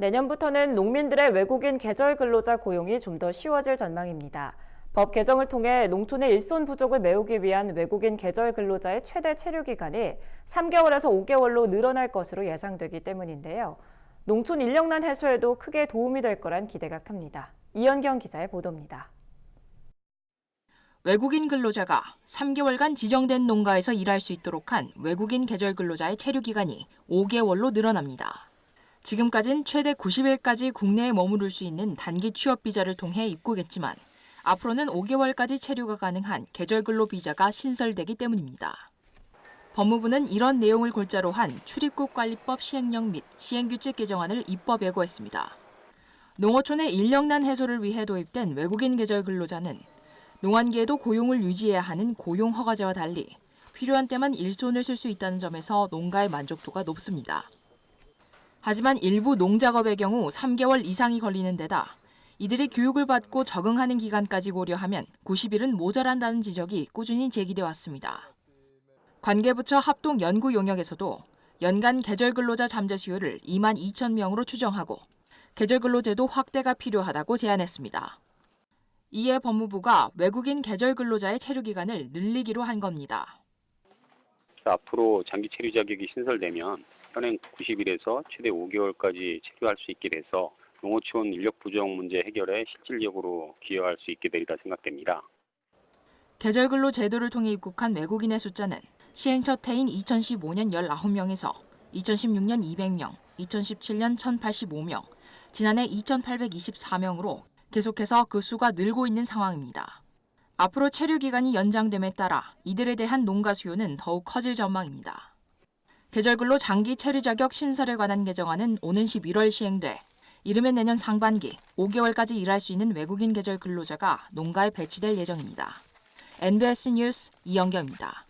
내년부터는 농민들의 외국인 계절 근로자 고용이 좀 더 쉬워질 전망입니다. 법 개정을 통해 농촌의 일손 부족을 메우기 위한 외국인 계절 근로자의 최대 체류 기간이 3개월에서 5개월로 늘어날 것으로 예상되기 때문인데요. 농촌 인력난 해소에도 크게 도움이 될 거란 기대가 큽니다. 이현경 기자의 보도입니다. 외국인 근로자가 3개월간 지정된 농가에서 일할 수 있도록 한 외국인 계절 근로자의 체류 기간이 5개월로 늘어납니다. 지금까진 최대 90일까지 국내에 머무를 수 있는 단기 취업 비자를 통해 입국했지만 앞으로는 5개월까지 체류가 가능한 계절 근로 비자가 신설되기 때문입니다. 법무부는 이런 내용을 골자로 한 출입국 관리법 시행령 및 시행규칙 개정안을 입법 예고했습니다. 농어촌의 인력난 해소를 위해 도입된 외국인 계절 근로자는 농한기에도 고용을 유지해야 하는 고용 허가제와 달리 필요한 때만 일손을 쓸 수 있다는 점에서 농가의 만족도가 높습니다. 하지만 일부 농작업의 경우 3개월 이상이 걸리는 데다 이들이 교육을 받고 적응하는 기간까지 고려하면 90일은 모자란다는 지적이 꾸준히 제기돼 왔습니다. 관계부처 합동 연구 용역에서도 연간 계절 근로자 잠재 수요를 2만 2천 명으로 추정하고 계절 근로제도 확대가 필요하다고 제안했습니다. 이에 법무부가 외국인 계절 근로자의 체류 기간을 늘리기로 한 겁니다. 앞으로 장기 체류 자격이 신설되면 현행 90일에서 최대 5개월까지 체류할 수 있게 돼서 농어촌 인력 부족 문제 해결에 실질적으로 기여할 수 있게 되리라 생각됩니다. 계절 근로 제도를 통해 입국한 외국인의 숫자는 시행 첫 해인 2015년 19명에서 2016년 200명, 2017년 1085명, 지난해 2824명으로 계속해서 그 수가 늘고 있는 상황입니다. 앞으로 체류 기간이 연장됨에 따라 이들에 대한 농가 수요는 더욱 커질 전망입니다. 계절 근로 장기 체류 자격 신설에 관한 개정안은 오는 11월 시행돼 이르면 내년 상반기 5개월까지 일할 수 있는 외국인 계절 근로자가 농가에 배치될 예정입니다. NBS 뉴스 이영경입니다.